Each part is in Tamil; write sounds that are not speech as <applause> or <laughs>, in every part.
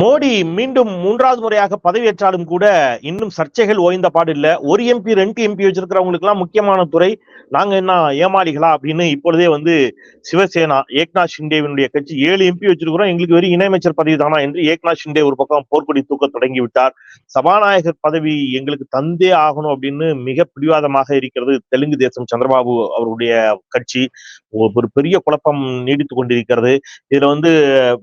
மோடி மீண்டும் மூன்றாவது முறையாக பதவியேற்றாலும் கூட இன்னும் சர்ச்சைகள் ஓய்ந்த பாடு இல்ல. ஒரு எம்பி ரெண்டு எம்பி வச்சிருக்கிறவங்களுக்கு எல்லாம் முக்கியமான துறை. நாங்க என்ன ஏமாளிகளா அப்படின்னு இப்பொழுதே வந்து சிவசேனா ஏக்நாத் ஷிண்டேவினுடைய கட்சி ஏழு எம்பி வச்சிருக்கிறோம். எங்களுக்கு வெறும் இணையமைச்சர் பதவி தானா என்று ஏக்நாத் ஷிண்டே ஒரு பக்கம் போர்க்கொடி தூக்க தொடங்கி விட்டார் சபாநாயகர் பதவி எங்களுக்கு தந்தே ஆகணும் அப்படின்னு மிக பிடிவாதமாக இருக்கிறது தெலுங்கு தேசம் சந்திரபாபு அவருடைய கட்சி. ஒரு பெரிய குழப்பம் நீடித்துக் கொண்டிருக்கிறது. இதுல வந்து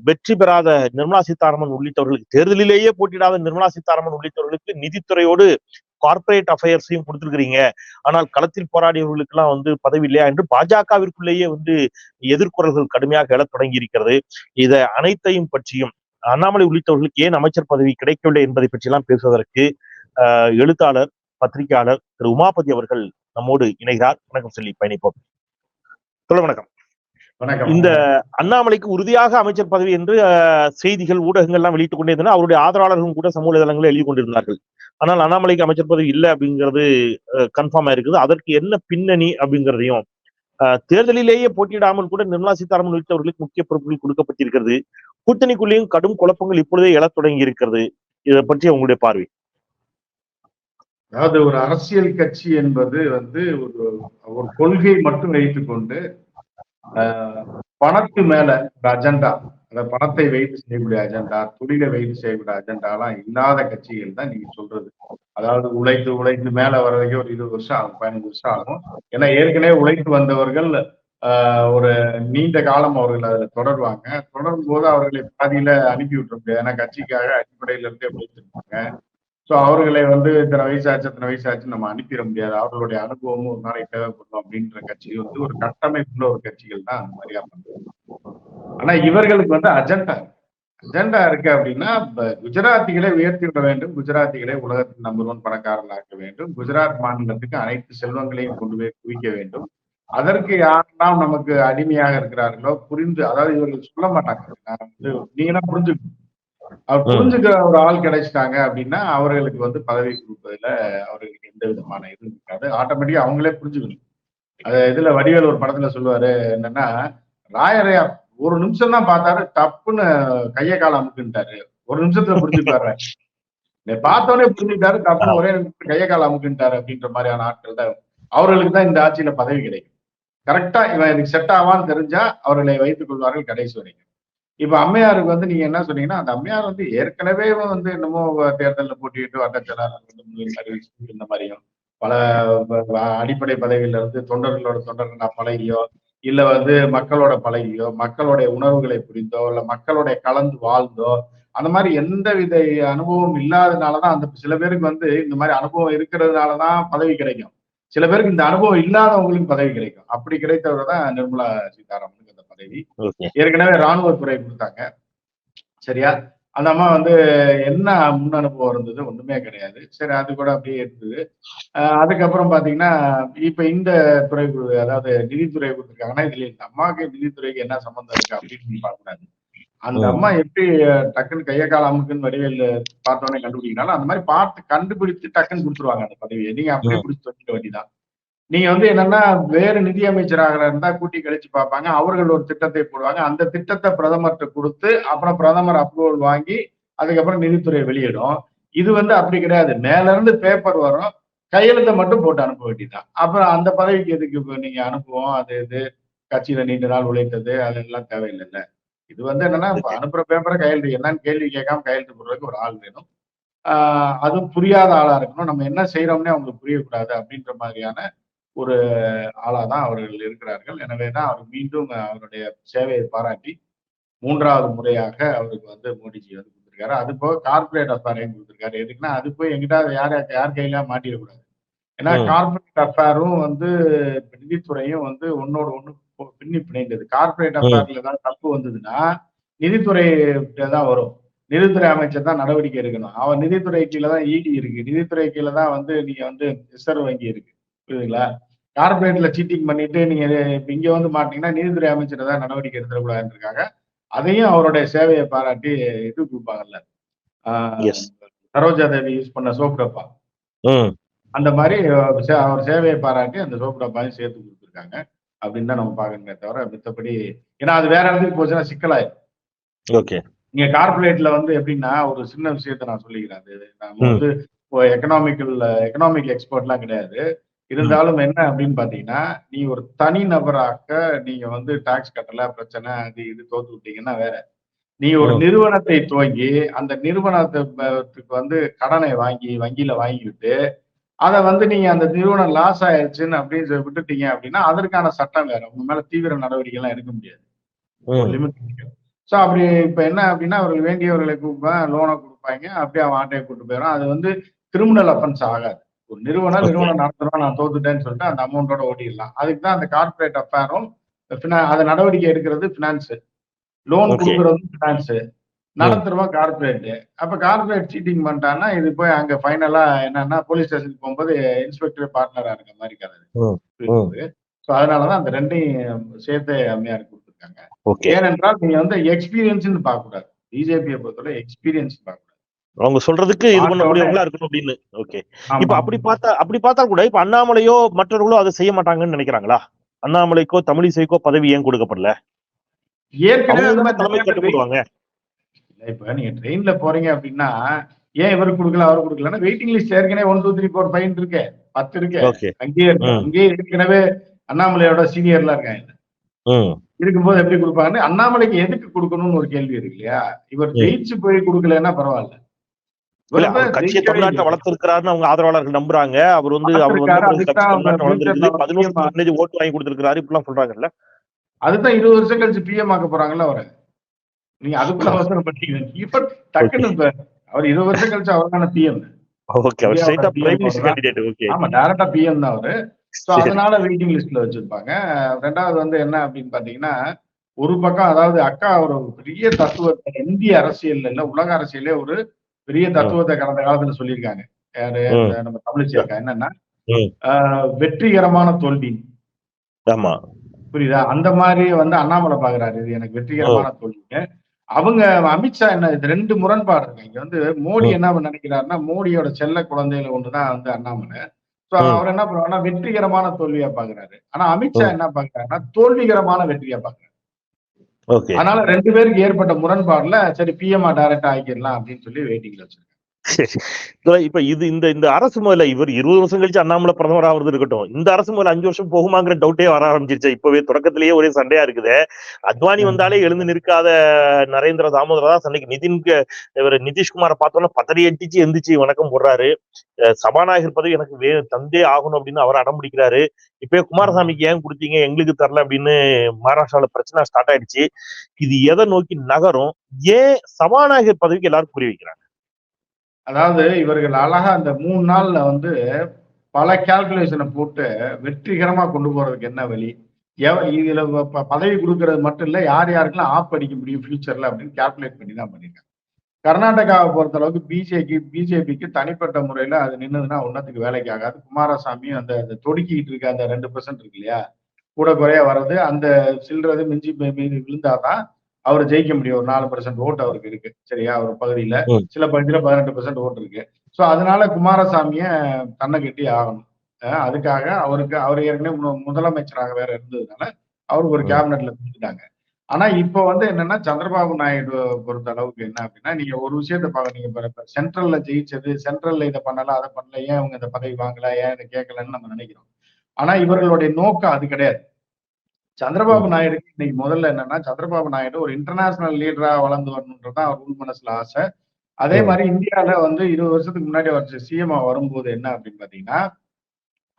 வெற்றி பெறாத நிர்மலா சீதாராமன் உள்ளிட்டவர்களுக்கு தேர்தலிலேயே போட்டியிடாத நிர்மலா சீதாராமன் உள்ளிட்டவர்களுக்கு நிதித்துறையோடு கார்பரேட் அஃபேர்ஸையும் கொடுத்திருக்கிறீங்க. ஆனால் களத்தில் போராடியவர்களுக்கு எல்லாம் வந்து பதவி இல்லையா என்று பாஜகவிற்குள்ளேயே வந்து எதிர்குரல்கள் கடுமையாக எழத் தொடங்கி இருக்கிறது இதை அனைத்தையும் பற்றியும் அண்ணாமலை உள்ளிட்டவர்களுக்கு ஏன் அமைச்சர் பதவி கிடைக்கவில்லை என்பதை பற்றியெல்லாம் பேசுவதற்கு ஆஹ் எழுத்தாளர் பத்திரிகையாளர் திரு உமாபதி அவர்கள் நம்மோடு இணைகிறார். வணக்கம் சொல்லி பயணிப்போம். சொல்ல வணக்கம். இந்த அண்ணாமலைக்கு உறுதியாக அமைச்சர் பதவி என்று செய்திகள் ஊடகங்கள் எல்லாம் வெளியிட்டுக் கொண்டிருந்தன. அவருடைய ஆதரவாளர்களும் கூட சமூக வலைதளங்களில் எழுதி கொண்டிருந்தார்கள். ஆனால் அண்ணாமலைக்கு அமைச்சர் பதவி இல்லை அப்படிங்கிறது கன்ஃபார்ம் ஆயிருக்குது. அதற்கு என்ன பின்னணி அப்படிங்கிறதையும் தேர்தலிலேயே போட்டியிடாமல் கூட நிர்மலா சீதாராமன் உள்ளிட்டவர்களுக்கு முக்கிய பொறுப்புகள் கொடுக்கப்பட்டிருக்கிறது. கூட்டணிக்குள்ளேயும் கடும் குழப்பங்கள் இப்பொழுதே எழத் தொடங்கி இருக்கிறது. இதை பற்றி உங்களுடைய பார்வை. அதாவது ஒரு அரசியல் கட்சி என்பது வந்து ஒரு ஒரு கொள்கை மட்டும் வைத்துக்கொண்டு பணத்து மேல இந்த அஜெண்டா அந்த பணத்தை வைத்து செய்யக்கூடிய அஜெண்டா தொழிலை வைத்து செய்யக்கூடிய அஜெண்டாலாம் இல்லாத கட்சிகள் தான் நீங்க சொல்றது. அதாவது உழைத்து உழைத்து மேல வர்றதுக்கே ஒரு இருபது வருஷம் ஆகும் பதினஞ்சு வருஷம் ஆகும். ஏன்னா ஏற்கனவே உழைத்து வந்தவர்கள் ஆஹ், ஒரு நீண்ட காலம் அவர்கள் அதில் தொடர்வாங்க. தொடரும் போது அவர்களை பாதியில அனுப்பி விட்டுருங்க ஏன்னா கட்சிக்காக அடிப்படையில இருந்தே உழைத்திருப்பாங்க. ஸோ அவர்களை வந்து இத்தனை வயசு ஆச்சு இத்தனை வயசு ஆச்சு நம்ம அனுப்பிட முடியாது. அவர்களுடைய அனுபவமும் ஒரு நாளைக்கு தேவைப்படும் அப்படின்ற கட்சி வந்து ஒரு கட்டமைப்புள்ள ஒரு கட்சிகள் தான் அந்த மாதிரியா பண்றது ஆனா இவர்களுக்கு வந்து அஜெண்டா அஜெண்டா இருக்கு அப்படின்னா குஜராத்திகளை உயர்த்தி விட வேண்டும். குஜராத்திகளை உலகத்தின் நம்பர் ஒன் பணக்காரர்களாக்க வேண்டும். குஜராத் மாநிலத்துக்கு அனைத்து செல்வங்களையும் கொண்டு போய் குவிக்க வேண்டும். அதற்கு யாரெல்லாம் நமக்கு அடிமையாக இருக்கிறார்களோ புரிந்து அதாவது இவர்கள் சொல்ல மாட்டாங்க. நான் வந்து புரிஞ்சுக்கணும். அவர் புரிஞ்சுக்கிற ஒரு ஆள் கிடைச்சிட்டாங்க அப்படின்னா அவர்களுக்கு வந்து பதவி கொடுப்பதுல அவர்களுக்கு எந்த விதமான இது இருக்காது. ஆட்டோமேட்டிக்கா அவங்களே புரிஞ்சுக்கணும். அது இதுல வடிவேல் ஒரு படத்துல சொல்லுவாரு என்னன்னா ராயரையா ஒரு நிமிஷம் தான் பார்த்தாரு டப்புன்னு கைய கால அமுக்குன்ட்டாரு. ஒரு நிமிஷத்துல புரிஞ்சுப்பாரு. பார்த்தோன்னே புரிஞ்சுக்கிட்டாரு டப்புன்னு ஒரே நிமிஷத்துல கைய கால அமுக்குன்ட்டாரு அப்படின்ற மாதிரியான ஆட்கள் தான். அவர்களுக்கு தான் இந்த ஆட்சியில பதவி கிடைக்கும். கரெக்டா இவன் எனக்கு செட் ஆவான்னு தெரிஞ்சா அவர்களை வைத்துக் கொள்வார்கள் கடைசி வரைக்கும். இப்ப அம்மையாருக்கு வந்து நீங்க என்ன சொன்னீங்கன்னா அந்த அம்மையார் வந்து ஏற்கனவே வந்து என்னமோ தேர்தலில் போட்டிட்டு வட்டச்சலாளர் இந்த மாதிரியும். பல அடிப்படை பதவியில இருந்து தொண்டர்களோட தொண்டர்களா பழகியோ இல்ல வந்து மக்களோட பழகியோ மக்களுடைய உணர்வுகளை புரிந்தோ இல்ல மக்களுடைய கலந்து வாழ்ந்தோ அந்த மாதிரி எந்த வித அனுபவம் இல்லாதனாலதான் அந்த சில பேருக்கு வந்து இந்த மாதிரி அனுபவம் இருக்கிறதுனாலதான் பதவி கிடைக்கும். சில பேருக்கு இந்த அனுபவம் இல்லாதவங்களுக்கு பதவி கிடைக்கும். அப்படி கிடைத்தவர் தான் நிர்மலா சீதாராமனுக்கு ஓகே. ஏற்கனவே ராணுவத்துறை கொடுத்தாங்க. சரியா? அந்த அம்மா வந்து என்ன முன் அனுபவம் இருந்தது? ஒண்ணுமே கிடையாது. சரி அது கூட அப்படியே இருந்தது. அதுக்கப்புறம் பாத்தீங்கன்னா இப்ப இந்த துறை அதாவது நிதித்துறை கொடுத்துருக்காங்கன்னா இதுல இந்த அம்மாவுக்கு நிதித்துறைக்கு என்ன சம்பந்தம் இருக்கு அப்படின்னு பார்க்கக்கூடாது. அந்த. அம்மா எப்படி டக்குன்னு கைய கால அமுக்குன்னு வடிவேல் பார்த்தோன்னே கண்டுபிடிக்கனாலும் அந்த மாதிரி பார்த்து கண்டுபிடிச்சு டக்குன்னு கொடுத்துருவாங்க அந்த பதவியை. நீங்க அப்படியே பிடிச்சி வச்சுக்க வேண்டியதான் நீங்க வந்து என்னன்னா வேறு நிதி அமைச்சராக இருந்தா கூட்டி கழிச்சு பார்ப்பாங்க. அவர்கள் ஒரு திட்டத்தை போடுவாங்க. அந்த திட்டத்தை பிரதமர்கிட்ட கொடுத்து அப்புறம் பிரதமர் அப்ரூவல் வாங்கி அதுக்கப்புறம் நிதித்துறை வெளியிடும். இது வந்து அப்படி கிடையாது. மேல இருந்து பேப்பர் வரும். கையெழுத்தை மட்டும் போட்டு அனுப்ப வேண்டியதுதான். அப்புறம் அந்த பதவிக்கு எதுக்கு இப்போ நீங்க அனுப்புவோம்? அது இது கட்சியில நீண்ட நாள் உழைத்தது அதெல்லாம் தேவையில்லைல்ல. இது வந்து என்னன்னா அனுப்புற பேப்பரை கையெழுத்து என்னன்னு கேள்வி கேட்காம கையெழுத்து போடுறதுக்கு ஒரு ஆள் வேணும். ஆஹ் அதுவும் புரியாத ஆளா இருக்கணும். நம்ம என்ன செய்யறோம்னே அவங்களுக்கு புரியக்கூடாது அப்படின்ற மாதிரியான ஒரு ஆளாதான் அவர்கள் இருக்கிறார்கள். எனவேதான் அவர் மீண்டும் அவருடைய சேவையை பாராட்டி மூன்றாவது முறையாக அவருக்கு வந்து மோடிஜி வந்து கொடுத்திருக்காரு. அது போக கார்பரேட் அஃபேரையும் கொடுத்திருக்காரு. எதுக்குன்னா அது போய் எங்கிட்ட யார் யார் கையில மாட்டிடக்கூடாது. ஏன்னா. கார்பரேட் அஃபேரும் வந்து நிதித்துறையும் வந்து ஒன்னோட போ- பின்னி பிணைந்தது. கார்பரேட். அஃபேர்ல ஏதாவது தப்பு வந்ததுன்னா நிதித்துறை தான் வரும். நிதித்துறை அமைச்சர் தான் நடவடிக்கை எடுக்கணும். அவன் நிதித்துறை கீழே தான் இடி இருக்கு. நிதித்துறை கீழே தான் வந்து நீங்க வந்து ரிசர்வ் வங்கி இருக்கு. புரியுதுங்களா? கார்பரேட்ல சீட்டிங் பண்ணிட்டு நீங்க இங்க வந்து மாட்டீங்கன்னா நீதித்துறை அமைச்சர் தான் நடவடிக்கை எடுத்துடக்கூடாதுன்றிருக்காங்க. அதையும் அவருடைய சேவையை பாராட்டி இது கொடுப்பாங்கல்ல. சரோஜா தேவி யூஸ் பண்ண சோப் டப்பா அந்த மாதிரி அவர் சேவையை பாராட்டி அந்த சோப் டப்பாவையும் சேர்த்து கொடுத்துருக்காங்க. அப்படின்னு தான் நம்ம பார்க்கணுமே தவிர மித்தபடி ஏன்னா அது வேற இடத்துக்கு போச்சுன்னா சிக்கலாயிரும். ஓகே. நீங்க கார்பரேட்ல வந்து எப்படின்னா ஒரு சின்ன விஷயத்த நான் சொல்லிக்கிறேன். அது நம்ம. வந்து எக்கனாமிக்கல் எக்கனாமிக் எக்ஸ்பர்ட்லாம் கிடையாது. இருந்தாலும் என்ன அப்படின்னு பாத்தீங்கன்னா நீ ஒரு தனி நபராக்க நீங்க வந்து டாக்ஸ் கட்டல பிரச்சனை அது இது தோத்து விட்டீங்கன்னா வேற. நீ ஒரு. நிறுவனத்தை துவங்கி அந்த நிறுவனத்துக்கு வந்து கடனை வாங்கி வங்கியில வாங்கிவிட்டு அதை வந்து நீங்க அந்த நிறுவனம் லாஸ் ஆயிடுச்சுன்னு அப்படின்னு சொல்லி விட்டுட்டீங்க அப்படின்னா அதற்கான சட்டம் வேற. உங்க மேல தீவிர நடவடிக்கை எல்லாம் எடுக்க முடியாது. ஸோ அப்படி இப்ப என்ன அப்படின்னா அவர்கள் வேண்டியவர்களை கூப்பிப்பேன் லோனை கொடுப்பாங்க. அப்படியே அவன் ஆட்டையை கூட்டு போயிடும் அது வந்து கிரிமினல் அஃபென்ஸ் ஆகாது. ஒரு நிறுவனம். நிறுவனம் நடத்துறோம் நான் தோத்துட்டேன்னு சொல்லிட்டு அந்த அமௌண்ட்டோட ஓட்டிடலாம் அதுக்கு தான் அந்த கார்பரேட் அஃபேரும் அது நடவடிக்கை எடுக்கிறது பினான்ஸ் லோன். கொடுக்கறது பினான்ஸ் நடத்துறவன் கார்பரேட் அப்ப கார்பரேட் சீட்டிங் பண்ணிட்டான்னா இது போய் அங்க ஃபைனலா என்னன்னா போலீஸ் ஸ்டேஷனுக்கு போகும்போது இன்ஸ்பெக்டர் பார்ட்னரா இருக்க மாதிரி. கதை. ஸோ அதனாலதான் அந்த ரெண்டையும் சேர்த்து அம்மையார் கொடுத்துருக்காங்க. ஏனென்றால் நீங்க வந்து எக்ஸ்பீரியன்ஸ் பார்க்க கூடாது பிஜேபியை பொறுத்தவரை எக்ஸ்பீரியன்ஸ் பார்க்க அவங்க சொல்றதுக்கு இது பண்ணக்கூடியவங்களா இருக்கணும் அப்படின்னு. ஓகே. இப்ப அப்படி பார்த்தா அப்படி பார்த்தா கூட இப்ப அண்ணாமலையோ மற்றவர்களோ அதை செய்ய மாட்டாங்கன்னு நினைக்கிறாங்களா? அண்ணாமலைக்கோ தமிழிசைக்கோ பதவி ஏன் கொடுக்கப்படல? இப்ப நீங்க ட்ரெயின்ல போறீங்க அப்படின்னா ஏன் இவருக்கு கொடுக்கல அவருக்கு கொடுக்கலன்னா வெயிட்டிங் லிஸ்ட் ஏற்கனவே one two three four five இருக்கு. பத்து இருக்கு. அங்கேயே இருக்கு. அங்கேயே ஏற்கனவே அண்ணாமலையோட சீனியர்லாம் இருக்காங்க. இருக்கும்போது எப்படி கொடுப்பாங்கன்னு அண்ணாமலைக்கு எதுக்கு கொடுக்கணும்னு ஒரு கேள்வி இருக்கு இல்லையா? இவர். ஜெயிச்சு போய் கொடுக்கலன்னா பரவாயில்ல. இவர் அவர் கட்சியை. வளர்த்திருக்கிறாருன்னு அவங்க ஆதரவாளர்கள் நம்புறாங்க. அவர் வந்து அவர் வந்து வளர்ந்துருக்குது. பதினோரு பர்சன்டேஜ் ஓட்டு வாங்கி கொடுத்திருக்காரு இப்படிலாம் சொல்றாங்கல்ல. அதுதான் இருபது வருஷம் கழிச்சு பிஎம் ஆக்க போறாங்கல்ல அவரை. நீங்க அதுக்குள்ள <laughs> அவசரம் இப்ப டக்குன்னு அவர் இருபது வருஷம் கழிச்சு அவர் தானே பிஎம் ஓகே அவர் இந்தியாவோட ஸ்ட்ரைட்டா PM பிரைம் மினிஸ்டர் தான். கேண்டிடேட் ஓகே ஆமா டைரக்டா பிஎம் தான் அவரு. சோ. அதனால வெயிட்டிங் லிஸ்ட்ல வச்சிருப்பாங்க. ரெண்டாவது வந்து என்ன அப்படின்னு பாத்தீங்கன்னா ஒரு பக்கம் அதாவது அக்கா ஒரு பெரிய தத்துவத்தை இந்திய அரசியல்ல இல்ல உலக அரசியலே ஒரு பெரிய தத்துவத்தை கடந்த காலத்துல சொல்லியிருக்காங்க. நம்ம தமிழிசை அக்கா என்னன்னா வெற்றிகரமான தோல்வி. ஆமா. புரியுதா? அந்த மாதிரி வந்து அண்ணாமலை பாக்குறாரு. இது எனக்கு வெற்றிகரமான தோல்வின்னு அவங்க அமித்ஷா என்ன இது ரெண்டு முரண்பாடு இருக்கு இங்க வந்து மோடி. என்ன நினைக்கிறாருன்னா மோடியோட செல்ல குழந்தையில ஒண்ணுதான் வந்து அண்ணாமலை. சோ. அவர் என்ன பண்ணுவாருன்னா வெற்றிகரமான தோல்வியா பாக்குறாரு. ஆனா அமித்ஷா. என்ன பாக்குறாருன்னா தோல்விகரமான வெற்றியா பாக்குறாரு. அதனால ரெண்டு பேருக்கு ஏற்பட்ட முரண்பாடுல சரி பிஎம்ஆர் டைரக்டா ஆக்கிடலாம் அப்படின்னு சொல்லி வெயிட்டிங்ல வச்சிருக்கேன் இப்ப இது இந்த இந்த அரசு முதல்ல இவர் இருபது வருஷம் கழிச்சு அண்ணாமலை பிரதமர் ஆகுறது இருக்கட்டும் இந்த அரசு முதல்ல அஞ்சு வருஷம் போகுமாங்கிற டவுட்டே வர ஆரம்பிச்சிருச்சு. இப்பவே தொடக்கத்திலேயே ஒரே சண்டையா இருக்குது. அத்வானி. வந்தாலே எழுந்து நிற்காத நரேந்திர தாமோதரதாஸ் அன்னைக்கு நிதின்க்கு இவர் நிதிஷ்குமாரை பார்த்தோன்னா பதறி அடிச்சு எந்திரிச்சு வணக்கம் போடுறாரு. சபாநாயகர் பதவி எனக்கு வே தந்தே ஆகணும் அப்படின்னு அவர் அடம் பிடிக்கிறாரு. இப்ப குமாரசாமிக்கு ஏன் கொடுத்தீங்க? எங்களுக்கு தரல அப்படின்னு மகாராஷ்டிரால பிரச்சனை ஸ்டார்ட் ஆயிடுச்சு. இது எதை நோக்கி நகரும்? ஏன் சபாநாயகர் பதவிக்கு எல்லாரும் புரிய வைக்கிறாங்க? அதாவது இவர்கள் அழகா அந்த மூணு நாள்ல வந்து பல கால்குலேஷனை போட்டு வெற்றிகரமா கொண்டு போறதுக்கு என்ன வழி? எவ- இதுல ப- பதவி கொடுக்கறது மட்டும் இல்லை யார் யாருக்கெல்லாம் ஆப் அடிக்க முடியும் ஃபியூச்சர்ல அப்படின்னு கால்குலேட் பண்ணி தான் பண்ணியிருக்காங்க கர்நாடகாவை பொறுத்த அளவுக்கு பிஜேபி பிஜேபிக்கு தனிப்பட்ட முறையில அது நின்னதுன்னா ஒன்னத்துக்கு வேலைக்கு ஆகாது. குமாரசாமி அந்த அந்த தொடுக்கிட்டு இருக்க அந்த ரெண்டு பர்சன்ட் இருக்கு இல்லையா? கூட குறைய வர்றது அந்த சில்றது மிஞ்சி மீது விழுந்தாதான் அவர் ஜெயிக்க முடியும். ஒரு நாலு பர்சன்ட் ஓட்டு அவருக்கு இருக்கு. சரியா? ஒரு பகுதியில. சில பகுதியில பதினெட்டு பர்சன்ட் ஓட்டு இருக்கு. சோ அதனால குமாரசாமிய தன்னை கட்டி ஆகணும் அதுக்காக அவருக்கு அவர் ஏற்கனவே முதலமைச்சராக வேற இருந்ததுனால அவருக்கு ஒரு. கேபினெட்ல கொடுத்துட்டாங்க. ஆனா இப்ப வந்து என்னன்னா சந்திரபாபு நாயுடு பொறுத்த அளவுக்கு என்ன அப்படின்னா நீங்க ஒரு விஷயத்த பாக்க நீங்க சென்ட்ரல்ல ஜெயிச்சது சென்ட்ரல்ல இதை பண்ணல அதை பண்ணல ஏன் அவங்க இந்த பதவி வாங்கல ஏன் இதை கேட்கலன்னு நம்ம நினைக்கிறோம். ஆனா இவர்களுடைய நோக்கம் அது கிடையாது. சந்திரபாபு நாயுடுக்கு இன்னைக்கு முதல்ல என்னன்னா சந்திரபாபு நாயுடு ஒரு இன்டர்நேஷனல் லீடரா வளர்ந்து வரணுன்றதான் அவர் உள் மனசுல ஆசை. அதே. மாதிரி இந்தியால வந்து இருபது வருஷத்துக்கு முன்னாடி அவர் சிஎம் வரும்போது என்ன அப்படின்னு பாத்தீங்கன்னா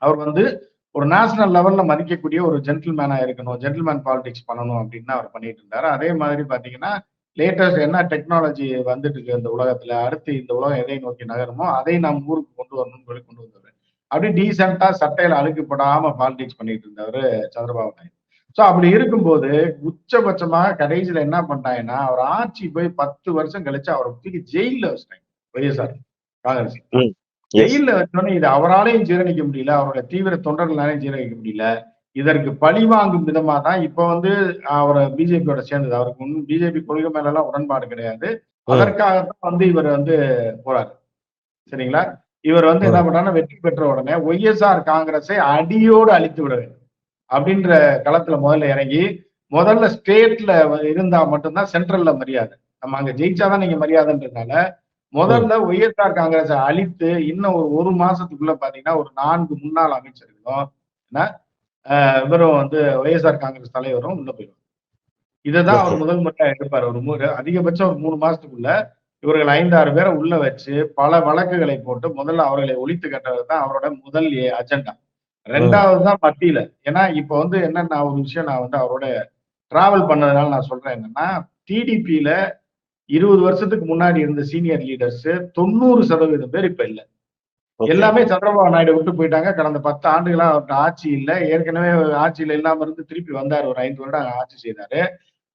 அவர் வந்து ஒரு நேஷனல் லெவல்ல மதிக்கக்கூடிய ஒரு ஜென்டில்மேனா இருக்கணும் ஜென்டில்மேன் பாலிடிக்ஸ் பண்ணணும் அப்படின்னு அவர் பண்ணிட்டு இருந்தாரு. அதே மாதிரி பாத்தீங்கன்னா லேட்டஸ்ட் என்ன டெக்னாலஜி வந்துட்டு இருக்கு இந்த உலகத்துல அடுத்து இந்த உலகம் எதை நோக்கி நகருமோ அதை நாம் ஊருக்கு கொண்டு வரணும்னு சொல்லி கொண்டு வந்தவர் அப்படி டீசெண்டா சட்டையில அழுக்குப்படாம பாலிடிக்ஸ் பண்ணிட்டு இருந்தவர் சந்திரபாபு நாயுடு. சோ அப்படி இருக்கும்போது உச்சபட்சமாக கடைசியில என்ன பண்ணாங்கன்னா அவர் ஆட்சி போய் பத்து வருஷம் கழிச்சு அவரை தூக்கி ஜெயில வச்சிட்டாங்க. ஒய்எஸ்ஆர் காங்கிரஸ். ஜெயில வச்சோடனே இது அவராலையும் ஜீரணிக்க முடியல அவருடைய தீவிர தொண்டர்களாலையும் ஜீரணிக்க முடியல. இதற்கு பழி வாங்கும் விதமா தான் இப்ப வந்து அவரை பிஜேபியோட சேர்ந்தது. அவருக்கு முன் பிஜேபி கொள்கை மேல எல்லாம் உடன்பாடு கிடையாது. அதற்காகத்தான் வந்து இவர் வந்து போறாரு. சரிங்களா? இவர் வந்து என்ன பண்றாருன்னா வெற்றி பெற்ற உடனே ஒய்எஸ்ஆர் காங்கிரஸை அடியோடு அழித்து விட வேண்டும். அப்படின்ற களத்துல முதல்ல இறங்கி முதல்ல ஸ்டேட்ல இருந்தா மட்டும்தான் சென்ட்ரல்ல மரியாதை. நம்ம அங்க ஜெயிச்சாதான் நீங்க மரியாதைன்றதுனால முதல்ல ஒய்எஸ்ஆர் காங்கிரஸை அழித்து இன்னும் ஒரு ஒரு மாசத்துக்குள்ள பாத்தீங்கன்னா ஒரு நான்கு முன்னாள் அமைச்சர்களும் இவரும் வந்து ஒய்எஸ்ஆர் காங்கிரஸ் தலைவரும் உள்ள போயிடுவாங்க. இதைதான் அவர். முதல் முறையா எடுப்பார். ஒரு மூணு அதிகபட்சம் ஒரு மூணு மாசத்துக்குள்ள இவர்கள் ஐந்தாறு பேரை உள்ள வச்சு பல வழக்குகளை போட்டு முதல்ல அவர்களை ஒழித்து கட்டுறது தான் அவரோட முதல் அஜெண்டா. ரெண்டாவது தான் மத்தியில ஏன்னா இப்ப வந்து என்னன்னா ஒரு விஷயம் நான் வந்து அவரோட டிராவல் பண்ணதுனால நான் சொல்றேன் என்னன்னா டிடிபியில இருபது வருஷத்துக்கு முன்னாடி இருந்த சீனியர் லீடர்ஸ் தொண்ணூறு சதவீதம் பேர் இப்ப இல்ல. எல்லாமே சந்திரபாபு நாயுடு விட்டு போயிட்டாங்க. கடந்த பத்து ஆண்டுகளா அவர்கிட்ட ஆட்சி இல்ல. ஏற்கனவே ஆட்சியில இல்லாம இருந்து திருப்பி வந்தார். ஒரு ஐந்து வருடம் ஆட்சி செய்தாரு.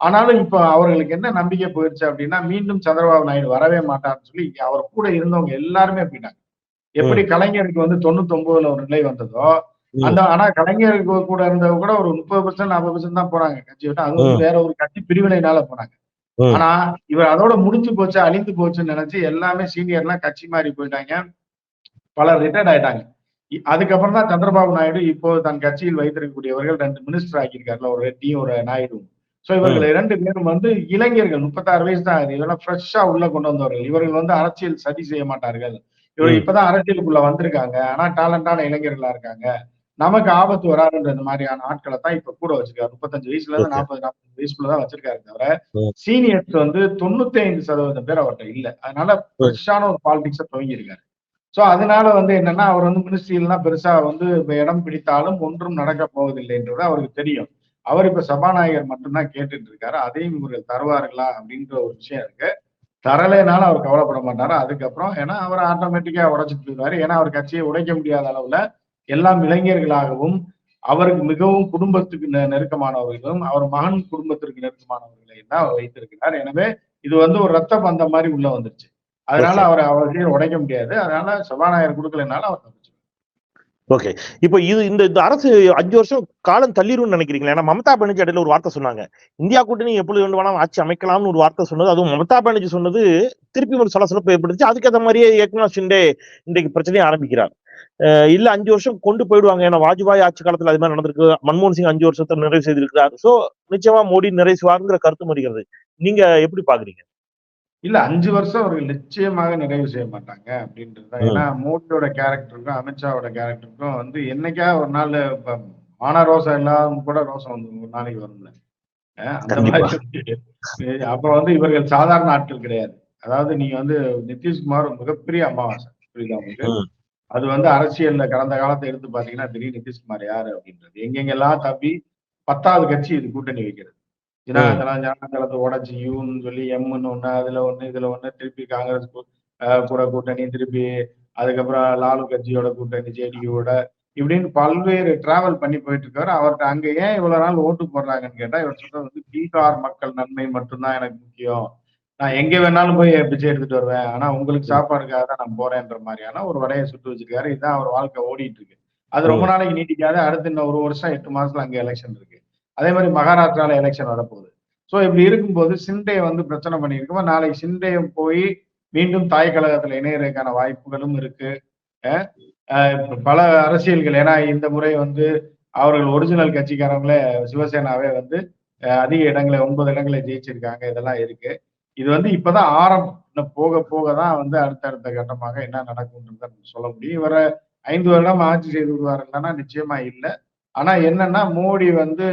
ஆனாலும் இப்ப அவர்களுக்கு என்ன நம்பிக்கை போயிடுச்சு அப்படின்னா மீண்டும் சந்திரபாபு நாயுடு வரவே மாட்டார்னு சொல்லி அவர் கூட இருந்தவங்க எல்லாருமே போயிட்டாங்க எப்படி கலைஞருக்கு வந்து தொண்ணூத்தி ஒன்பதுல ஒரு நிலை வந்ததோ. அந்த ஆனா கலைஞருக்கு கூட இருந்தவங்க கூட ஒரு முப்பது பர்சன்ட் நாற்பது பர்சன்ட் தான் போனாங்க. கட்சி விட்டு அது வந்து வேற ஒரு கட்சி பிரிவினைனால போனாங்க. ம். ஆனா இவர் அதோட முடிஞ்சு போச்சு அழிந்து போச்சுன்னு நினைச்சு எல்லாமே சீனியர்லாம் கட்சி மாறி போயிட்டாங்க. பலர் ரிட்டையர்ட் ஆயிட்டாங்க. அதுக்கப்புறம் தான் சந்திரபாபு நாயுடு இப்போ தன் கட்சியில் வைத்திருக்கக்கூடியவர்கள் ரெண்டு மினிஸ்டர் ஆக்கியிருக்காருல ஒரு ரெட்டியும் ஒரு நாயுடு. சோ இவர்கள் இரண்டு பேரும் வந்து இளைஞர்கள் முப்பத்தாறு வயசு தான் ஆகுது. இவரெல்லாம் ஃப்ரெஷ்ஷா உள்ள கொண்டு வந்தவர்கள். இவர்கள் வந்து அரசியல் சதி செய்ய மாட்டார்கள். இவர்கள் ம். இப்பதான் அரசியலுக்குள்ள வந்திருக்காங்க. ஆனா டேலண்டான இளைஞர்களா இருக்காங்க. நமக்கு ஆபத்து வராதுன்ற மாதிரியான ஆட்களை தான் இப்ப கூட வச்சிருக்காரு. முப்பத்தஞ்சு வயசுல இருந்து. நாற்பது நாற்பது வயசுக்குள்ள தான் வச்சிருக்காரு தவிர. சீனியர்ஸ் வந்து தொண்ணூத்தி ஐந்து சதவீதம் பேர் அவர்கிட்ட இல்ல. அதனால ஃப்ரெஷ்ஷான ஒரு பாலிடிக்ஸ துவங்கி இருக்காரு சோ அதனால வந்து என்னன்னா அவர் வந்து மினிஸ்ட்ரியிலாம் பெருசா வந்து இப்ப இடம் பிடித்தாலும் ஒன்றும் நடக்க போவதில்லைன்றது அவருக்கு தெரியும். அவர் இப்ப சபாநாயகர் மட்டும்தான் கேட்டுட்டு இருக்காரு அதையும் இவர்கள் தருவார்களா அப்படின்ற ஒரு விஷயம் இருக்கு. தரலைனாலும் அவர் கவலைப்பட மாட்டாரு. அதுக்கப்புறம் ஏன்னா அவர் ஆட்டோமேட்டிக்கா உடைச்சிட்டு போயிடுவாரு. ஏன்னா அவர் கட்சியை உடைக்க முடியாத அளவுல எல்லாம் இளைஞர்களாகவும் அவருக்கு மிகவும் குடும்பத்துக்கு நெருக்கமானவர்களும் அவர் மகன் குடும்பத்திற்கு நெருக்கமானவர்களை தான் அவர் வைத்திருக்கிறார். எனவே இது வந்து ஒரு ரத்த பந்தம் மாதிரி உள்ள வந்துருச்சு. அதனால. அவர் அவர்களையும் உடைக்க முடியாது. அதனால சபாநாயகர் கொடுக்கலனால அவர் தப்பிச்சு ஓகே இப்போ இது இந்த இந்த அரசு அஞ்சு வருஷம் காலம் தள்ளிரும்னு நினைக்கிறீங்களா? ஏன்னா மமதா பானர்ஜி இடையில ஒரு வார்த்தை சொன்னாங்க. இந்தியா கூட்டணி எப்பொழுது வேண்டு வேணாலும் ஆட்சி அமைக்கலாம்னு ஒரு வார்த்தை சொன்னது. அதுவும் மமதா பானர்ஜி சொன்னது திருப்பி ஒரு சலசலப்பு ஏற்படுச்சு அதுக்கேற்ற மாதிரியே ஏக்நாத் ஷிண்டே இன்றைக்கு பிரச்சனையை ஆரம்பிக்கிறார். இல்ல அஞ்சு வருஷம் கொண்டு போயிடுவாங்க. ஏன்னா வாஜ்பாய் ஆட்சி காலத்துல அது மாதிரி நடந்திருக்கு. மன்மோகன் சிங் அஞ்சு வருஷத்தை நிறைவு செய்திருக்கிறார். சோ நிச்சயமா மோடி நிறைவேற்றுவாருங்கிற கருத்து வருகிறது நீங்க எப்படி பாக்குறீங்க? இல்ல அஞ்சு வருஷம் அவர்கள் நிச்சயமாக நிறைவு செய்ய மாட்டாங்க அப்படின்றது. ஏன்னா மோடியோட கேரக்டருக்கும் அமித்ஷாவோட கேரக்டருக்கும் வந்து என்னைக்கா ஒரு நாள் ஆனா ரோசம் இல்லாம கூட ரோசம் வந்து ஒரு நாளைக்கு வரும்ல. அப்ப வந்து இவர்கள் சாதாரண ஆட்கள் கிடையாது. அதாவது நீங்க வந்து நிதிஷ்குமார் மிகப்பெரிய அமாவாசை புரியுதா உங்களுக்கு. அது வந்து அரசியல்ல கடந்த காலத்தை எடுத்து பாத்தீங்கன்னா திடீர் நிதிஷ்குமார் யாரு அப்படின்றது. எங்கெங்கெல்லாம் தப்பி பத்தாவது கட்சி இது கூட்டணி வைக்கிறது. ஜனநாயகம் ஜனநாயகத்தை உடச்சி யூன்னு சொல்லி எம்னு ஒண்ணு அதுல ஒண்ணு இதுல ஒண்ணு திருப்பி காங்கிரஸ் கூட கூட்டணி திருப்பி அதுக்கப்புறம் லாலு கட்சியோட கூட்டணி ஜேடியூவோட இப்படின்னு பல்வேறு டிராவல் பண்ணி போயிட்டு இருக்காரு அவர்கிட்ட அங்க ஏன் இவ்வளவு நாள் ஓட்டு போடுறாங்கன்னு கேட்டா இவர் சொல்றது வந்து பீகார் மக்கள் நன்மை மட்டும்தான் எனக்கு முக்கியம். நான் எங்க வேணாலும் போய் பிச்சை எடுத்துட்டு வருவேன். ஆனா உங்களுக்கு சாப்பாடுக்காக தான் நான் போறேன்ற மாதிரியான ஒரு வடையை சுட்டு வச்சிருக்காரு. இதுதான் அவர் வாழ்க்கை ஓடிட்டு இருக்கு அது ரொம்ப நாளைக்கு நீட்டிக்காது. அடுத்து இன்னும் ஒரு வருஷம் எட்டு மாசத்துல அங்க எலெக்ஷன் இருக்கு. அதே மாதிரி மகாராஷ்டிரால எலெக்ஷன் வரப்போகுது. சோ இப்படி இருக்கும்போது சிண்டே வந்து பிரச்சனை பண்ணியிருக்கோம்? நாளைக்கு சிண்டேயும் போய் மீண்டும் தாய் கழகத்துல இணையறதுக்கான வாய்ப்புகளும் இருக்கு. பல அரசியல்கள். ஏன்னா இந்த முறை வந்து அவர்கள் ஒரிஜினல் கட்சிக்காரங்களே சிவசேனாவே வந்து அதிக இடங்களை ஒன்பது இடங்களை ஜெயிச்சிருக்காங்க. இதெல்லாம் இருக்கு. இது வந்து இப்பதான் ஆரம்பம். இன்னும் போக போக தான் வந்து அடுத்தடுத்த கட்டமாக என்ன நடக்கும்ன்றத சொல்ல முடியும். இவரை ஐந்து வருடம் ஆட்சி செய்து விடுவார்கள்னா நிச்சயமா இல்லை. ஆனா என்னன்னா மோடி வந்து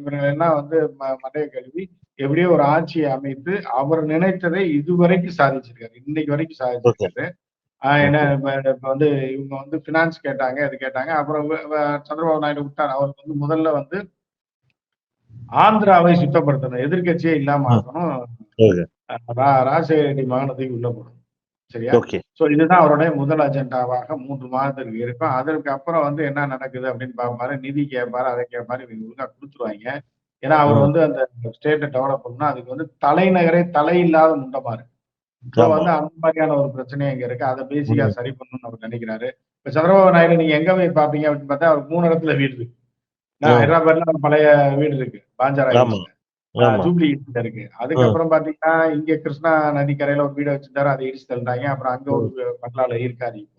இவர்கள் எல்லாம் வந்து ம- மண்டைய கழுவி எப்படியோ ஒரு ஆட்சியை அமைத்து அவர் நினைத்ததை இதுவரைக்கும் சாதிச்சிருக்காரு. இன்னைக்கு வரைக்கும் சாதிச்சிருக்காரு. ஆஹ் என்ன இப்ப வந்து இவங்க வந்து பினான்ஸ் கேட்டாங்க அது கேட்டாங்க. அப்புறம் சந்திரபாபு நாயுடு விட்டார். அவருக்கு வந்து முதல்ல வந்து ஆந்திராவை சுத்தப்படுத்தணும். எதிர்க்கட்சியே இல்லாம ஆக்கணும். Okay. அஹ் ரா- ராஜசேகர ரெட்டி மகனத்துக்கு உள்ள போடணும் சரியா? சோ இதுதான் அவருடைய முதல் அஜெண்டாவாக மூன்று மாதத்திற்கு இருக்கும். அதற்கு அப்புறம் வந்து என்ன நடக்குது அப்படின்னு பார்ப்பாரு. நிதி கேட்பாரு அதை கேட்பாரு. இவங்க ஒழுங்கா கொடுத்துருவாங்க. ஏன்னா அவர். வந்து அந்த ஸ்டேட்டை டெவலப் பண்ணா அதுக்கு வந்து தலைநகரே தலையில்லாத முண்டமா இருக்கு. வந்து அந்த மாதிரியான ஒரு பிரச்சனை இங்க இருக்கு. அதை பேசிக்கா சரி பண்ணணும்னு அவர் நினைக்கிறாரு. இப்ப சந்திரபாபு நாயுடு நீங்க எங்க போய் பாப்பீங்க அப்படின்னு பார்த்தா அவருக்கு மூணு இடத்துல வீடு இருக்கு. ஹைதராபாத்ல பழைய வீடு இருக்கு. பாஞ்சாரா ஜூப்ளி ஹில்ஸ்ல இருக்கு. அதுக்கப்புறம் பாத்தீங்கன்னா இங்க கிருஷ்ணா நதிக்கரையில ஒரு வீடு வச்சிருந்தாரு. அதை இடிச்சு தள்ளிட்டாங்க. அப்புறம் அங்க ஒரு பங்களால இருக்காரு இப்போ.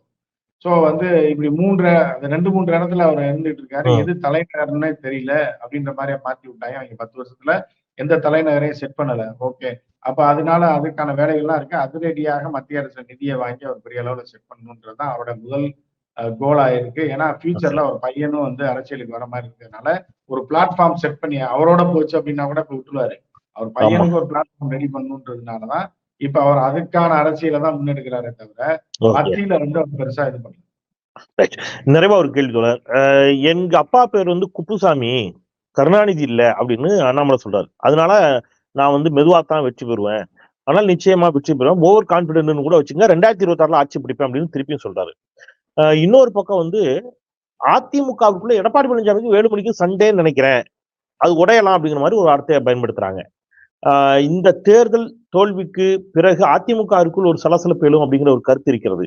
சோ வந்து இப்படி மூன்று அந்த ரெண்டு மூன்று இடத்துல அவர் இருந்துட்டு இருக்காரு. எது தலைநகர்னே தெரியல அப்படின்ற மாதிரி மாத்தி விட்டாங்க. அவங்க பத்து வருஷத்துல எந்த தலைநகரையும் செட் பண்ணல. ஓகே அப்ப அதனால அதுக்கான வேலைகள்லாம் இருக்கு. அதிரடியாக மத்திய அரசு நிதியை வாங்கி அவர் பெரிய அளவுல செட் பண்ணணுன்றதுதான் அவரோட முதல் கோலா இருக்கு ஏன்னா ஃபியூச்சர்ல ஒரு பையனும் வந்து அரசியலுக்கு வர மாதிரி இருக்கிறதுனால ஒரு பிளாட்ஃபார்ம் செட் பண்ணி அவரோட போச்சு அப்படின்னா கூட இப்ப விட்டுருவாரு. அவர் பையனுக்கு ஒரு பிளாட்ஃபார்ம் ரெடி பண்ணணுன்றதுனாலதான் இப்ப அவர் அதுக்கான அரசியலை தான் முன்னெடுக்கிறாரே தவிர மத்தியில வந்து அவர் பெருசா இது பண்ணல. நிறைவா ஒரு கேள்வி தோழர். அஹ் எங்க அப்பா பேர் வந்து குப்புசாமி கருணாநிதி இல்ல அப்படின்னு அண்ணாமலை சொல்றாரு. அதனால நான் வந்து மெதுவா தான் வெற்றி பெறுவேன். ஆனால் நிச்சயமா வெற்றி பெறுவேன். ஓவர் கான்பிடன்ட்னு கூட வச்சுங்க ரெண்டாயிரத்தி இருபத்தி ஆறுல ஆட்சி பிடிப்பேன் அப்படின்னு திருப்பியும் சொல்றாரு. இன்னொரு பக்கம் வந்து அதிமுகவுக்குள்ள எடப்பாடி பழனிசாமிக்கு வேலுமணிக்கு சண்டேன்னு நினைக்கிறேன். அது உடையலாம் அப்படிங்கிற மாதிரி ஒரு வார்த்தையை பயன்படுத்துறாங்க. ஆஹ் இந்த தேர்தல் தோல்விக்கு பிறகு அதிமுகவிற்குள் ஒரு சலசலப்பு எழும் அப்படிங்கிற ஒரு கருத்து இருக்கிறது.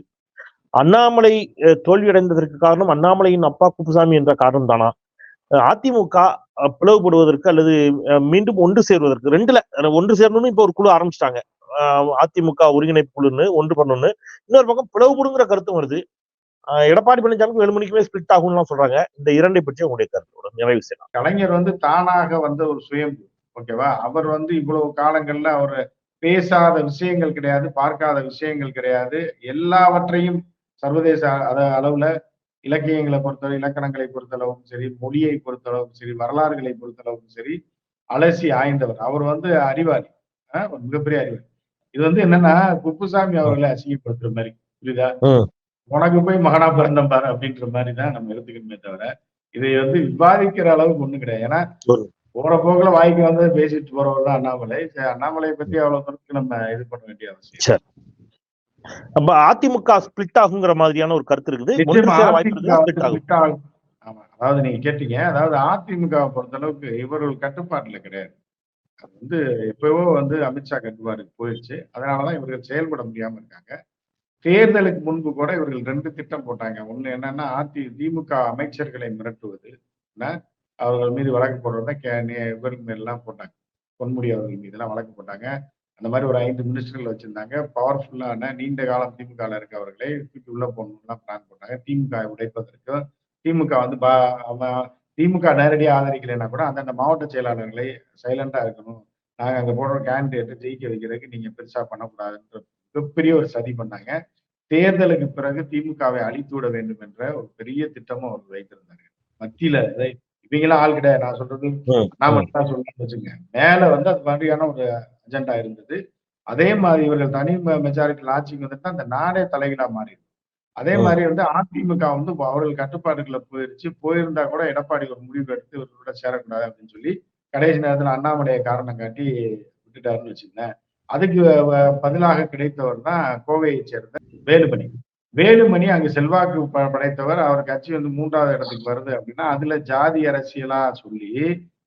அண்ணாமலை தோல்வியடைந்ததற்கு காரணம் அண்ணாமலையின் அப்பா குப்புசாமி என்ற காரணம் தானா? அதிமுக பிளவுபடுவதற்கு அல்லது அஹ், மீண்டும் ஒன்று சேர்வதற்கு ரெண்டுல ஒன்று சேரணும்னு இப்ப ஒரு குழு ஆரம்பிச்சிட்டாங்க. அதிமுக ஒருங்கிணைப்பு குழுன்னு ஒன்று பண்ணணும்னு. இன்னொரு பக்கம் பிளவுபடுங்கிற கருத்தும் வருது. எடப்பாடி பழனிசாமிக்கு வேலுமணிக்குமே ஸ்பிளிட் ஆகும்லாம் சொல்றாங்க. இந்த இரண்டை பற்றி உங்களுடைய கருத்து நிறைவு செய்யலாம். கலைஞர் வந்து தானாக வந்த ஒரு சுயம்பு ஓகேவா? அவர் வந்து இவ்வளவு காலங்கள்ல அவர் பேசாத விஷயங்கள் கிடையாது பார்க்காத விஷயங்கள் கிடையாது. எல்லாவற்றையும் சர்வதேச அளவுல இலக்கியங்களை பொறுத்தவரை இலக்கணங்களை பொறுத்தளவும் சரி மொழியை பொறுத்தளவும் சரி வரலாறுகளை பொறுத்தளவும் சரி அலசி ஆய்ந்தவர். அவர் வந்து அறிவாளி. ஒரு மிகப்பெரிய அறிவாளி. இது வந்து என்னன்னா குப்புசாமி அவர்களை அசிங்கப்படுத்துற மாதிரி புரியுதா. உனக்கு போய் மகனா பிறந்தம் பாரு அப்படின்ற மாதிரி தான் நம்ம எடுத்துக்கணுமே தவிர இதை வந்து விவாதிக்கிற அளவுக்கு ஒண்ணும் கிடையாது. ஏன்னா போற போக்குல வாய்க்கு வந்தது பேசிட்டு போறவர் தான் அண்ணாமலை. அண்ணாமலையை பத்தி அவ்வளவு தூரத்துக்கு நம்ம இது பண்ண வேண்டிய அவசியம். அப்ப அதிமுக ஸ்பிளிட் ஆகுங்கிற மாதிரியான ஒரு கருத்து இருக்குது. வந்து. ஆமா. அதாவது நீங்க கேட்டீங்க. அதாவது அதிமுக பொறுத்த அளவுக்கு இவர்கள் கட்டுப்பாட்டுல கிடையாது. அது வந்து எப்பவோ வந்து அமித்ஷா கட்டுப்பாடுக்கு போயிடுச்சு. அதனாலதான் இவர்கள் செயல்பட முடியாம இருக்காங்க. தேர்தலுக்கு முன்பு கூட இவர்கள் ரெண்டு திட்டம் போட்டாங்க. ஒண்ணு என்னன்னா அதி திமுக அமைச்சர்களை மிரட்டுவது. அவர்கள் மீது வழக்கு போடுறத இவர்கள் மேலாம் போட்டாங்க. பொன்முடி அவர்கள் மீது எல்லாம் வழக்கு போட்டாங்க. அந்த மாதிரி ஒரு ஐந்து மினிஸ்டர்கள் வச்சிருந்தாங்க. பவர்ஃபுல்லான நீண்ட காலம் திமுக இருக்கவர்களை தூக்கி உள்ள போகணும்லாம் பிளான் போட்டாங்க. திமுக உடைப்பதற்கு. திமுக வந்து பா- திமுக நேரடியாக ஆதரிக்கலைன்னா கூட அந்தந்த மாவட்ட செயலாளர்களை சைலண்டா இருக்கணும். நாங்கள் அங்கே போடுற கேண்டிடேட்டை ஜெயிக்க வைக்கிறதுக்கு நீங்க பெருசா பண்ணக்கூடாதுன்ற மிகப்பெரிய ஒரு சதி பண்ணாங்க. தேர்தலுக்கு பிறகு திமுகவை அழித்து விட வேண்டும் என்ற ஒரு பெரிய திட்டமும் அவர் வைத்திருந்தாங்க மத்தியில இவங்கெல்லாம் ஆள் கிடையாது. நான் சொல்றது நான். மட்டும் தான் சொல்றேன்னு வச்சுங்க. மேல வந்து அது மாதிரியான ஒரு அஜெண்டா இருந்தது. அதே மாதிரி இவர்கள் தனி மெஜாரிட்டியில் ஆட்சிக்கு வந்துட்டு அந்த நாடே தலைகீழா மாறி அதே. மாதிரி வந்து அதிமுக வந்து அவர்கள் கட்டுப்பாடுகளை போயிருச்சு. போயிருந்தா கூட எடப்பாடி ஒரு முடிவு எடுத்து இவர்களோட சேரக்கூடாது அப்படின்னு சொல்லி கடைசி நேரத்துல அண்ணாமலையை காரணம் காட்டி விட்டுட்டாருன்னு வச்சுங்களேன். அதுக்கு பதிலாக கிடைத்தவர் தான் கோவையை சேர்ந்த வேலுமணி. வேலுமணி அங்கு செல்வாக்கு படைத்தவர். அவர் கட்சி வந்து மூன்றாவது இடத்துக்கு வருது அப்படின்னா அதுல ஜாதி அரசியலா சொல்லி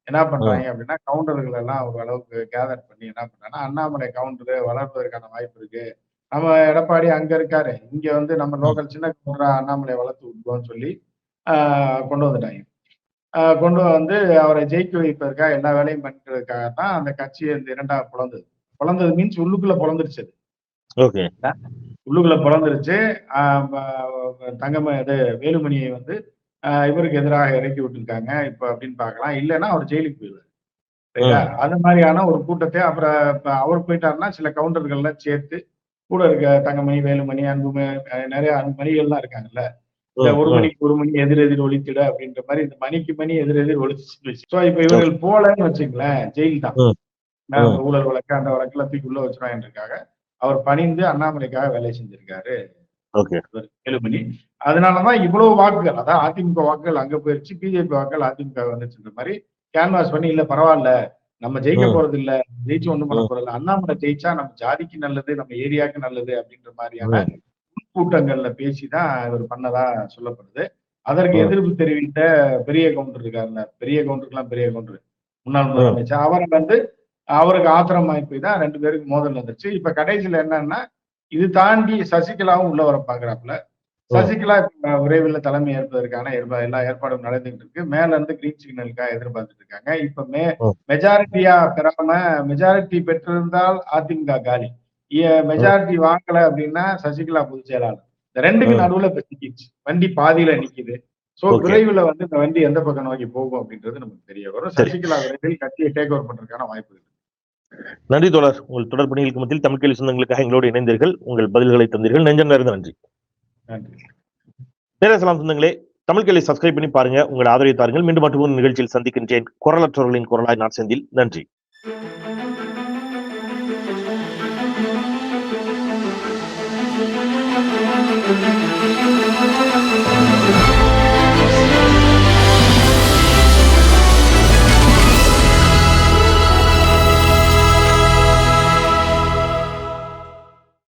என்ன பண்றாங்க அப்படின்னா கவுண்டர்கள் எல்லாம் ஒரு அளவுக்கு கேதர் பண்ணி என்ன பண்றாங்கன்னா அண்ணாமலை கவுண்டர் வளர்ப்பதற்கான வாய்ப்பு இருக்கு. நம்ம எடப்பாடி அங்க இருக்காரு. இங்க வந்து நம்ம லோக்கல் சின்ன கவுண்டரா அண்ணாமலை வளர்த்து விட்டுருவோம்னு சொல்லி ஆஹ் கொண்டு வந்துட்டாங்க. ஆஹ் கொண்டு வந்து அவரை ஜெயிக்க வைப்பதற்காக எல்லா வேலையும் பண்ணிக்கிறதுக்காக தான் அந்த கட்சி இந்த இரண்டாவது பிளந்தது பிளந்தது மீன்ஸ் உள்ளுக்குள்ள பிளந்துருச்சு அது. உள்ளுக்குள்ள பிளந்துருச்சு தங்கம இது வேலுமணியை வந்து இவருக்கு எதிராக இறக்கி விட்டுருக்காங்க. இப்ப அப்படின்னு பார்க்கலாம். இல்லைன்னா அவர் ஜெயிலுக்கு போயிடுவார். சரிங்களா? அது மாதிரியான ஒரு கூட்டத்தை அப்புறம் அவர் போயிட்டாருன்னா சில கவுண்டர்கள்லாம் சேர்த்து கூட இருக்க தங்கமணி வேலுமணி அன்புமணி நிறைய மணிகள்லாம் இருக்காங்கல்ல. இந்த ஒரு. மணிக்கு ஒரு மணி எதிர் எதிர் ஒழித்திட அப்படின்ற மாதிரி இந்த மணிக்கு மணி எதிர் எதிர் ஒழிச்சு இப்ப இவர்கள் போலன்னு வச்சுங்களேன் ஜெயில் தான். ஊழல் வழக்கு அந்த வழக்குல தூக்கி உள்ள வச்சிருக்காங்க அவர் பணிந்து அண்ணாமலைக்காக வேலை செஞ்சிருக்காரு. வேலுமணி. அதனாலதான் இவ்வளவு வாக்குகள் அதான் அதிமுக வாக்குகள் அங்க போயிருச்சு பிஜேபி வாக்குகள் அதிமுக வந்துச்சுன்ற மாதிரி கேன்வாஸ் பண்ணி இல்ல பரவாயில்ல நம்ம ஜெயிக்க. போறது இல்ல ஜெயிச்சு ஒண்ணும் பண்ண. போறது இல்ல அண்ணாமலை ஜெயிச்சா நம்ம ஜாதிக்கு நல்லது நம்ம ஏரியாவுக்கு நல்லது அப்படின்ற மாதிரியான கூட்டங்கள்ல பேசிதான் இவர் பண்ணதா சொல்லப்படுது. அதற்கு. எதிர்ப்பு தெரிவித்த பெரிய கவுண்டர் இருக்காருல்ல பெரிய கவுண்டருக்குலாம் பெரிய கவுண்டர். முன்னாள் முதலமைச்சர் அவரை வந்து அவருக்கு ஆத்திரம் போய் தான் ரெண்டு பேருக்கு மோதல் வந்துருச்சு. இப்ப கடைசியில என்னன்னா இது தாண்டி சசிகலாவும் உள்ள வர பாக்குறாப்புல. சசிகலா விரைவில் தலைமை ஏற்பதற்கான ஏற்ப- எல்லா ஏற்பாடும் நடந்துகிட்டு இருக்கு. மேல இருந்து கிரீன் சிக்னலுக்காக எதிர்பார்த்துட்டு இருக்காங்க. இப்ப மே. மெஜாரிட்டியா பெறாம மெஜாரிட்டி பெற்றிருந்தால் அதிமுக காலி. மெஜாரிட்டி வாங்கல அப்படின்னா சசிகலா பொதுச் செயலாளர். இந்த ரெண்டுக்கு. நடுவுல சிக்கிச்சு வண்டி பாதியில நிக்குது. சோ. விரைவில் வந்து இந்த வண்டி எந்த பக்கம் நோக்கி போகும் அப்படின்றது நமக்கு தெரிய வரும். சசிகலா விரைவில் கட்சியை டேக் ஓவர் பண்றதுக்கான வாய்ப்பு இருக்கு. நன்றி தோழர். உங்கள் தொடர் பணிகளுக்கு மத்தியில் தமிழ் கேள்வி சொந்தங்களுக்காக எங்களோடு இணைந்தீர்கள். உங்கள் பதில்களை தந்தீர்கள். நெஞ்சம் நிறைந்த நன்றி. நேரசலாம் சொந்தங்களே தமிழ் கேள்வி சப்ஸ்கிரைப் பண்ணி பாருங்க. உங்கள் ஆதரவை தாருங்கள் மீண்டும் மற்றும் நிகழ்ச்சியில் சந்திக்கின்றேன். குரலற்றவர்களின் குரலாய் நான் செந்தில். நன்றி.